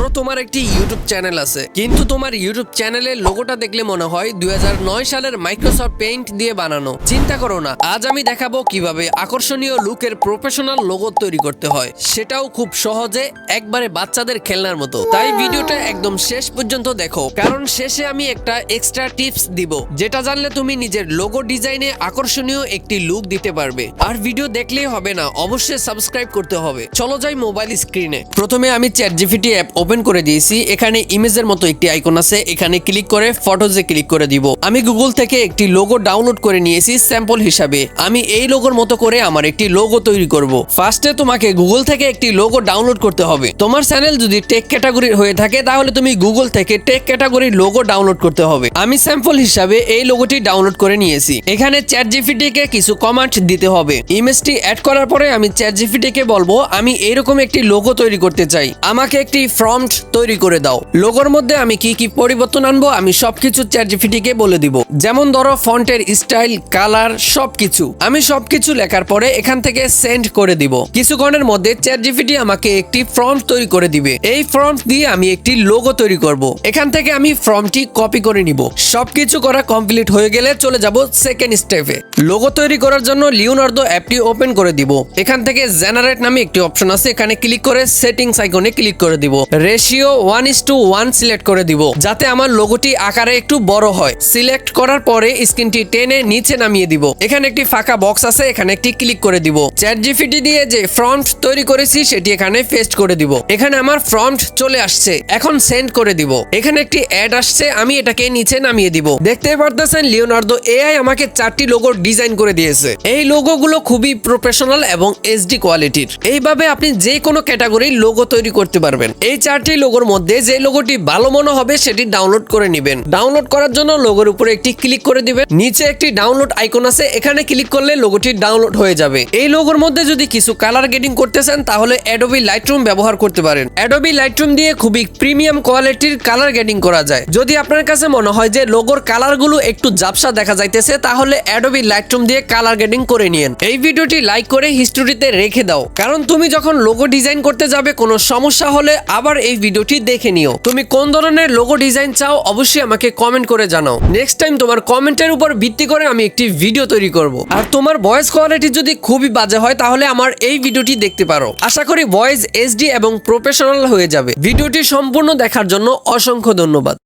ধরো তোমার একটি ইউটিউব চ্যানেল আছে। কিন্তু তোমার ইউটিউব চ্যানেলের লোগোটা দেখলে মনে হয় দুই হাজার নয় সালের মাইক্রোসফট পেইন্ট দিয়ে বানানো। চিন্তা করো না, আজ আমি দেখাবো কীভাবে আকর্ষণীয় লুকের প্রফেশনাল লোগো তৈরি করতে হয়। সেটাও খুব সহজে একবারে বাচ্চাদের খেলনার মতো। তাই ভিডিওটা একদম শেষ পর্যন্ত দেখো। কারণ শেষে আমি একটা এক্সট্রা টিপস দিব, যেটা জানলে তুমি নিজের লোগো ডিজাইনে আকর্ষণীয় একটি লুক দিতে পারবে। আর ভিডিও দেখলেই হবে না, অবশ্যই সাবস্ক্রাইব করতে হবে। চলো যাই মোবাইল স্ক্রিনে প্রথমে আমি চ্যাট জিপিটি অ্যাপ ওপেন করে দিয়েছি। এখানে ইমেজের মতো একটি আইকন আছে। এখানে ক্লিক করে ফটোজে ক্লিক করে দিব। আমি গুগল থেকে একটি লোগো ডাউনলোড করে নিয়েছি স্যাম্পল হিসাবে। আমি এই লোগোর মতো করে আমার একটি লোগো তৈরি করব। ফার্স্টে তোমাকে গুগল থেকে একটি লোগো ডাউনলোড করতে হবে। তোমার চ্যানেল যদি টেক ক্যাটাগরির হয়ে থাকে, তাহলে তুমি গুগল থেকে টেক ক্যাটাগরির লোগো ডাউনলোড করতে হবে। আমি স্যাম্পল হিসাবে এই লোগোটি ডাউনলোড করে নিয়েছি। এখানে চ্যাট জিপিটি কে কিছু কমান্ড দিতে হবে। ইমেজটি অ্যাড করার পরে আমি চ্যাট জিপিটি কে বলব, আমি এইরকম একটি লোগো তৈরি করতে চাই। আমাকে একটি ফ্রন্ট তৈরি করে দাও। লোগোর মধ্যে আমি কি কি পরিবর্তন আনব, আমি সবকিছু চ্যাট জিপিটি কে বলে দিব। যেমন ধরো, ফন্টের স্টাইল কালার সবকিছু। আমি সবকিছু লেখার পরে এখান থেকে সেন্ড করে দিব। কিছুক্ষণের মধ্যে চ্যাট জিপিটি আমাকে একটি ফর্ম তৈরি করে দিবে। এই ফর্ম দিয়ে আমি একটি লোগো তৈরি করব। এখান থেকে আমি ফর্মটি কপি করে নিব। সবকিছু করা কমপ্লিট হয়ে গেলে চলে যাব সেকেন্ড স্টেপে লোগো তৈরি করার জন্য লিওনার্দো অ্যাপটি ওপেন করে দিব। এখান থেকে জেনারেট নামে একটি অপশন আছে। এখানে ক্লিক করে সেটিংস আইকনে ক্লিক করে দিব। Ratio one is to one select করে দিব, যাতে আমার লোগোটি আকারে একটু বড় হয়। সিলেক্ট করার পরে স্ক্রিনটি টেনে নিচে নামিয়ে দিব। এখানে একটি ফাঁকা বক্স আছে, এখানে একটি ক্লিক করে দিব। চ্যাট জিপিটি দিয়ে যে ফ্রন্ট তৈরি করেছি, সেটি এখানে পেস্ট করে দিব। এখানে আমার ফ্রন্ট চলে আসছে, এখন সেন্ড করে দিব। এখানে একটি অ্যাড আসছে, আমি এটাকে নিচে নামিয়ে দিব। দেখতে পারতেছেন, লিওনার্দো এআই আমাকে চারটি লোগো ডিজাইন করে দিয়েছে। এই লোগো গুলো খুবই প্রফেশনাল এবং এইচডি কোয়ালিটির এইভাবে আপনি যে কোনো ক্যাটাগরির লোগো তৈরি করতে পারবেন। এই চারটি লোগোর মধ্যে যে লোগোটি ভালো মনে হবে সেটি ডাউনলোড করে নেবেন। ডাউনলোড করার জন্য লোগোর উপরে একটি ক্লিক করে দিবেন। নিচে একটি ডাউনলোড আইকন আছে, এখানে ক্লিক করলে লোগোটি ডাউনলোড হয়ে যাবে। এই লোগোর মধ্যে যদি কিছু কালার গেটিং করতে চান তাহলে অ্যাডোবি লাইটরুম ব্যবহার করতে পারেন। অ্যাডোবি লাইটরুম দিয়ে খুবই প্রিমিয়াম কোয়ালিটির কালার গেটিং করা যায়। যদি আপনার কাছে মনে হয় যে লোগোর কালারগুলো একটু জাপসা দেখা যাইতেছে, তাহলে অ্যাডোবি লাইটরুম দিয়ে কালার গেটিং করে নিন এই ভিডিওটি লাইক করে হিস্টোরিতে রেখে দাও। কারণ তুমি যখন লোগো ডিজাইন করতে যাবে, কোনো সমস্যা হলে আবার এই ভিডিওটি দেখে নিও। তুমি কোন ধরনের লোগো ডিজাইন চাও অবশ্যই আমাকে কমেন্ট করে জানাও। নেক্সট টাইম তোমার কমেন্টের উপর ভিত্তি করে আমি একটি ভিডিও তৈরি করব। আর তোমার ভয়েস কোয়ালিটি যদি খুবই বাজে হয়, তাহলে আমার এই ভিডিওটি দেখতে পারো। আশা করি ভয়েস এসডি এবং প্রফেশনাল হয়ে যাবে। ভিডিওটি সম্পূর্ণ দেখার জন্য অসংখ্য ধন্যবাদ।